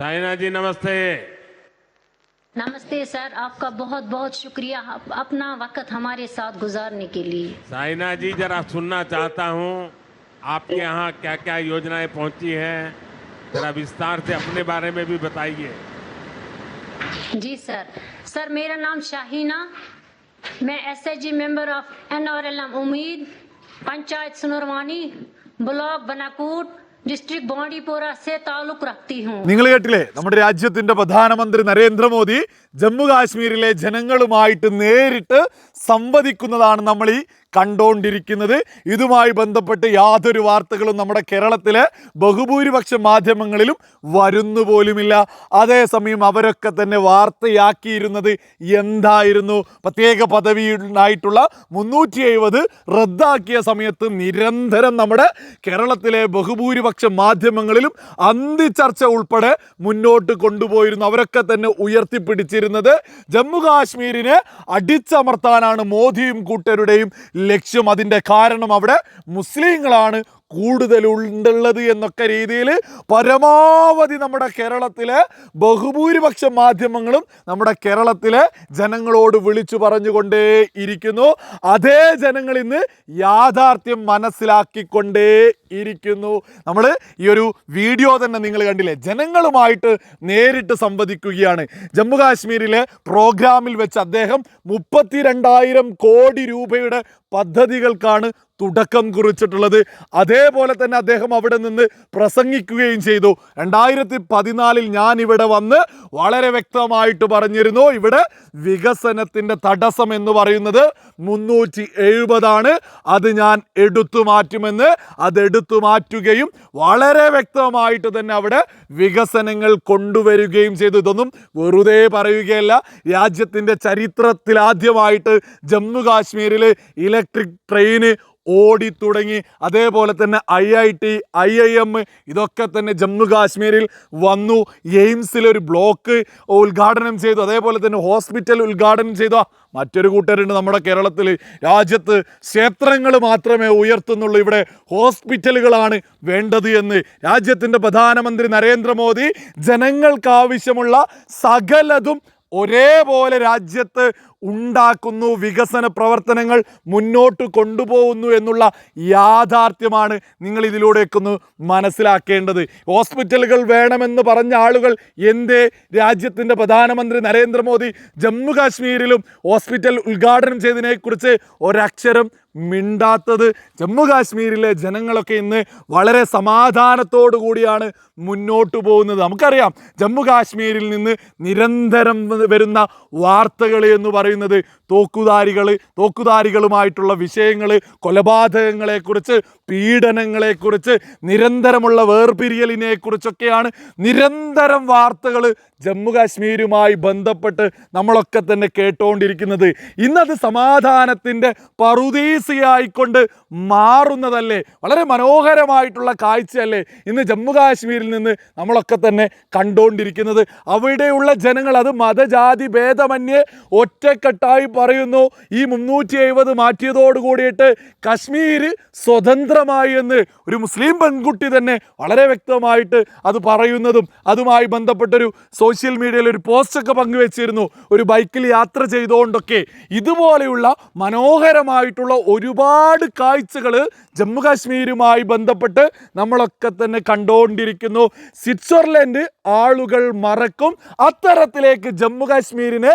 साइना जी नमस्ते। नमस्ते सर आपका बहुत बहुत शुक्रिया आप अपना वक्त हमारे साथ गुजारने के लिए। साइना जी जरा सुनना चाहता हूँ आपके यहाँ क्या क्या योजनाएँ पहुँची हैं? जरा विस्तार से अपने बारे में भी बताइए। जी सर सर मेरा नाम शाहीना मैं SHG member of NRLM Umeed panchayat Sunarwani block Banakoot say നിങ്ങൾ കേട്ടില്ലേ? നമ്മുടെ രാജ്യത്തിന്റെ പ്രധാനമന്ത്രി നരേന്ദ്രമോദി ജമ്മു കാശ്മീരിലെ ജനങ്ങളുമായിട്ട് നേരിട്ട് സംവദിക്കുന്നതാണ് നമ്മൾ ഈ കണ്ടുകൊണ്ടിരിക്കുന്നത് ഇതുമായി ബന്ധപ്പെട്ട് യാതൊരു വാർത്തകളും നമ്മുടെ കേരളത്തിലെ ബഹുഭൂരിപക്ഷ മാധ്യമങ്ങളിലും വരുന്നു പോലുമില്ല. അതേസമയം അവരൊക്കെ തന്നെ വാർത്തയാക്കിയിരുന്നത് എന്തായിരുന്നു? പ്രത്യേക പദവിയായിട്ടുള്ള മുന്നൂറ്റി എഴുപത് റദ്ദാക്കിയ സമയത്ത് നിരന്തരം നമ്മുടെ കേരളത്തിലെ ബഹുഭൂരിപക്ഷ മാധ്യമങ്ങളിലും അന്തിച്ചർച്ച ഉൾപ്പെടെ മുന്നോട്ട് കൊണ്ടുപോയിരുന്നു. അവരൊക്കെ തന്നെ ഉയർത്തിപ്പിടിച്ചിരുന്നത് ജമ്മു കാശ്മീരിനെ അടിച്ചമർത്താനാണ് മോദിയും കൂട്ടരുടെയും ലക്ഷ്യം അതിന്റെ കാരണം അവിടെ മുസ്ലിങ്ങളാണ് കൂടുതൽ ഉണ്ടുള്ളത് എന്നൊക്കെ രീതിയിൽ പരമാവധി നമ്മുടെ കേരളത്തിലെ ബഹുഭൂരിപക്ഷ മാധ്യമങ്ങളും നമ്മുടെ കേരളത്തിലെ ജനങ്ങളോട് വിളിച്ചു പറഞ്ഞുകൊണ്ടേ ഇരിക്കുന്നു. അതേ ജനങ്ങൾ ഇന്ന് യാഥാർത്ഥ്യം മനസ്സിലാക്കിക്കൊണ്ടേ ഇരിക്കുന്നു. നമ്മൾ ഈ ഒരു വീഡിയോ തന്നെ നിങ്ങൾ കണ്ടില്ലേ? ജനങ്ങളുമായിട്ട് നേരിട്ട് സംവദിക്കുകയാണ്. ജമ്മു കാശ്മീരിലെ പ്രോഗ്രാമിൽ വെച്ച് അദ്ദേഹം മുപ്പത്തിരണ്ടായിരം കോടി രൂപയുടെ പദ്ധതികൾക്കാണ് തുടക്കം കുറിച്ചിട്ടുള്ളത്. അതേപോലെ തന്നെ അദ്ദേഹം അവിടെ നിന്ന് പ്രസംഗിക്കുകയും ചെയ്തു. രണ്ടായിരത്തി പതിനാലിൽ ഞാൻ ഇവിടെ വന്ന് വളരെ വ്യക്തമായിട്ട് പറഞ്ഞിരുന്നു. ഇവിടെ വികസനത്തിന്റെ തടസ്സം എന്ന് പറയുന്നത് മുന്നൂറ്റി എഴുപതാണ് അത് ഞാൻ എടുത്തു മാറ്റുമെന്ന് അത് എടുത്തു മാറ്റുകയും വളരെ വ്യക്തമായിട്ട് തന്നെ അവിടെ വികസനങ്ങൾ കൊണ്ടുവരികയും ചെയ്തു. ഇതൊന്നും വെറുതെ പറയുകയല്ല. രാജ്യത്തിന്റെ ചരിത്രത്തിൽ ആദ്യമായിട്ട് ജമ്മു കാശ്മീരിൽ ഇലക്ട്രിക് ട്രെയിന് ഓടിത്തുടങ്ങി. അതേപോലെ തന്നെ I I T I I M ഇതൊക്കെ തന്നെ ജമ്മു കാശ്മീരിൽ വന്നു. എയിംസിലൊരു ബ്ലോക്ക് ഉദ്ഘാടനം ചെയ്തു. അതേപോലെ തന്നെ ഹോസ്പിറ്റൽ ഉദ്ഘാടനം ചെയ്തു. മറ്റൊരു കൂട്ടരുണ്ട് നമ്മുടെ കേരളത്തിൽ. രാജ്യത്ത് ക്ഷേത്രങ്ങൾ മാത്രമേ ഉയർത്തുന്നുള്ളൂ. ഇവിടെ ഹോസ്പിറ്റലുകളാണ് വേണ്ടത് എന്ന് രാജ്യത്തിന്റെ പ്രധാനമന്ത്രി നരേന്ദ്രമോദി ജനങ്ങൾക്ക് ആവശ്യമുള്ള സകലതും ഒരേപോലെ രാജ്യത്ത് ഉണ്ടാക്കുന്നു വികസന പ്രവർത്തനങ്ങൾ മുന്നോട്ട് കൊണ്ടുപോകുന്നു എന്നുള്ള യാഥാർത്ഥ്യമാണ് നിങ്ങൾ ഇതിലൂടെയൊക്കെ ഒന്ന് മനസ്സിലാക്കേണ്ടത്. ഹോസ്പിറ്റലുകൾ വേണമെന്ന് പറഞ്ഞ ആളുകൾ എന്തേ രാജ്യത്തിന്റെ പ്രധാനമന്ത്രി നരേന്ദ്രമോദി ജമ്മു കാശ്മീരിലും ഹോസ്പിറ്റൽ ഉദ്ഘാടനം ചെയ്തതിനെക്കുറിച്ച് ഒരക്ഷരം മിണ്ടാത്തത്. ജമ്മു കാശ്മീരിലെ ജനങ്ങളൊക്കെ ഇന്ന് വളരെ സമാധാനത്തോടു കൂടിയാണ് മുന്നോട്ട് പോകുന്നത്. നമുക്കറിയാം ജമ്മു കാശ്മീരിൽ നിന്ന് നിരന്തരം വരുന്ന വാർത്തകൾ എന്ന് പറയുന്നത് തോക്കുധാരികൾ തോക്കുധാരികളുമായിട്ടുള്ള വിഷയങ്ങൾ കൊലപാതകങ്ങളെക്കുറിച്ച് പീഡനങ്ങളെക്കുറിച്ച് നിരന്തരമുള്ള വേർപിരിയലിനെക്കുറിച്ചൊക്കെയാണ് നിരന്തരം വാർത്തകൾ ജമ്മു കാശ്മീരുമായി ബന്ധപ്പെട്ട് നമ്മളൊക്കെ തന്നെ കേട്ടുകൊണ്ടിരിക്കുന്നത് ഇന്നത് സമാധാനത്തിന്റെ പറുദീസയായിക്കൊണ്ട് മാറുന്നതല്ലേ? വളരെ മനോഹരമായിട്ടുള്ള കാഴ്ചയല്ലേ ഇന്ന് ജമ്മു കാശ്മീരിൽ നിന്ന് നമ്മളൊക്കെ തന്നെ കണ്ടുകൊണ്ടിരിക്കുന്നത് അവിടെയുള്ള ജനങ്ങൾ അത് മതജാതി ഭേദമന്യേ ഒറ്റക്കെട്ടായി പറയുന്നു. ഈ മുന്നൂറ്റി എഴുപത് മാറ്റിയതോട് കൂടിയിട്ട് കശ്മീർ സ്വതന്ത്രമായി എന്ന് ഒരു മുസ്ലിം പെൺകുട്ടി തന്നെ വളരെ വ്യക്തമായിട്ട് അത് പറയുന്നതും അതുമായി ബന്ധപ്പെട്ടൊരു സോഷ്യൽ മീഡിയയിൽ ഒരു പോസ്റ്റൊക്കെ പങ്കുവെച്ചിരുന്നു. ഒരു ബൈക്കിൽ യാത്ര ചെയ്തുകൊണ്ടൊക്കെ ഇതുപോലെയുള്ള മനോഹരമായിട്ടുള്ള ഒരുപാട് കാഴ്ചകൾ ജമ്മു കാശ്മീരുമായി ബന്ധപ്പെട്ട് നമ്മളൊക്കെ തന്നെ കണ്ടുകൊണ്ടിരിക്കുന്നു സ്വിറ്റ്സർലൻഡ് ആളുകൾ മറക്കും. അത്തരത്തിലേക്ക് ജമ്മു കാശ്മീരിനെ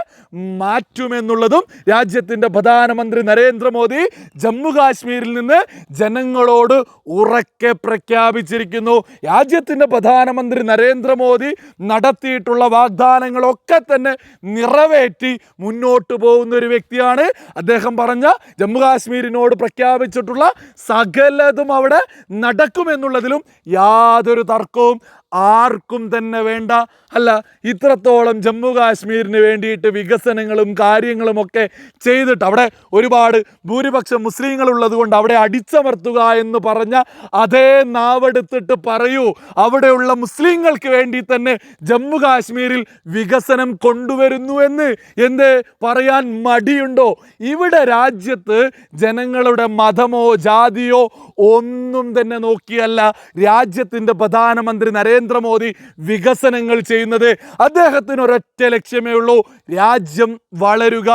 മാറ്റുമെന്നുള്ളതും രാജ്യത്തിന്റെ പ്രധാനമന്ത്രി നരേന്ദ്രമോദി ജമ്മു കാശ്മീരിൽ നിന്ന് ജനങ്ങളോട് ഉറക്കെ പ്രഖ്യാപിച്ചിരിക്കുന്നു. രാജ്യത്തിന്റെ പ്രധാനമന്ത്രി നരേന്ദ്രമോദി നടത്തിയിട്ടുള്ള വാഗ്ദാനങ്ങളൊക്കെ തന്നെ നിറവേറ്റി മുന്നോട്ട് പോകുന്ന ഒരു വ്യക്തിയാണ്. അദ്ദേഹം പറഞ്ഞ ജമ്മു കാശ്മീരിനോട് പ്രഖ്യാപിച്ചിട്ടുള്ള സകലതും അവിടെ നടക്കുമെന്നുള്ളതിലും യാതൊരു തർക്കവും ആർക്കും തന്നെ വേണ്ട. അല്ല ഇത്രത്തോളം ജമ്മു കാശ്മീരിന് വേണ്ടിയിട്ട് വികസനങ്ങളും കാര്യങ്ങളും ഒക്കെ ചെയ്തിട്ട് അവിടെ ഒരുപാട് ഭൂരിപക്ഷം മുസ്ലിങ്ങൾ ഉള്ളത് കൊണ്ട് അവിടെ അടിച്ചമർത്തുക എന്ന് പറഞ്ഞ അതേ നാവെടുത്തിട്ട് പറയൂ അവിടെയുള്ള മുസ്ലിങ്ങൾക്ക് വേണ്ടി തന്നെ ജമ്മു കാശ്മീരിൽ വികസനം കൊണ്ടുവരുന്നു എന്ന്. എന്ത്? പറയാൻ മടിയുണ്ടോ? ഇവിടെ രാജ്യത്ത് ജനങ്ങളുടെ മതമോ ജാതിയോ ഒന്നും തന്നെ നോക്കിയല്ല. രാജ്യത്തിന്റെ പ്രധാനമന്ത്രി നരേന്ദ്ര നരേന്ദ്രമോദി വികസനങ്ങൾ ചെയ്യുന്നത്. അദ്ദേഹത്തിന് ഒരൊറ്റ ലക്ഷ്യമേ ഉള്ളൂ. രാജ്യം വളരുക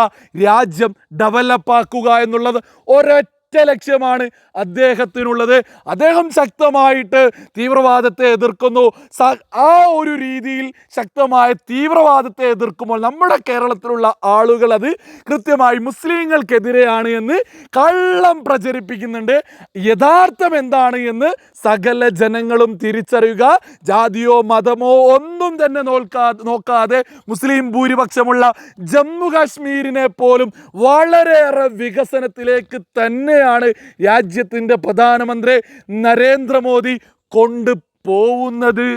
രാജ്യം ഡെവലപ്പാക്കുക എന്നുള്ളത്. ഒരൊറ്റ ലക്ഷ്യമാണ് അദ്ദേഹത്തിനുള്ളത്. അദ്ദേഹം ശക്തമായിട്ട് തീവ്രവാദത്തെ എതിർക്കുന്നു. ആ ഒരു രീതിയിൽ ശക്തമായ തീവ്രവാദത്തെ എതിർക്കുമ്പോൾ നമ്മുടെ കേരളത്തിലുള്ള ആളുകൾ അത് കൃത്യമായി മുസ്ലിങ്ങൾക്കെതിരെയാണ് എന്ന് കള്ളം പ്രചരിപ്പിക്കുന്നുണ്ട്. യഥാർത്ഥം എന്താണ് എന്ന് സകല ജനങ്ങളും തിരിച്ചറിയുക. ജാതിയോ മതമോ ഒന്നും തന്നെ നോക്കാ നോക്കാതെ മുസ്ലിം ഭൂരിപക്ഷമുള്ള ജമ്മു കാശ്മീരിനെ പോലും വളരെയേറെ വികസനത്തിലേക്ക് തന്നെയാണ് രാജ്യത്തിന്റെ പ്രധാനമന്ത്രി നരേന്ദ്രമോദി കൊണ്ടു പോകുന്നത്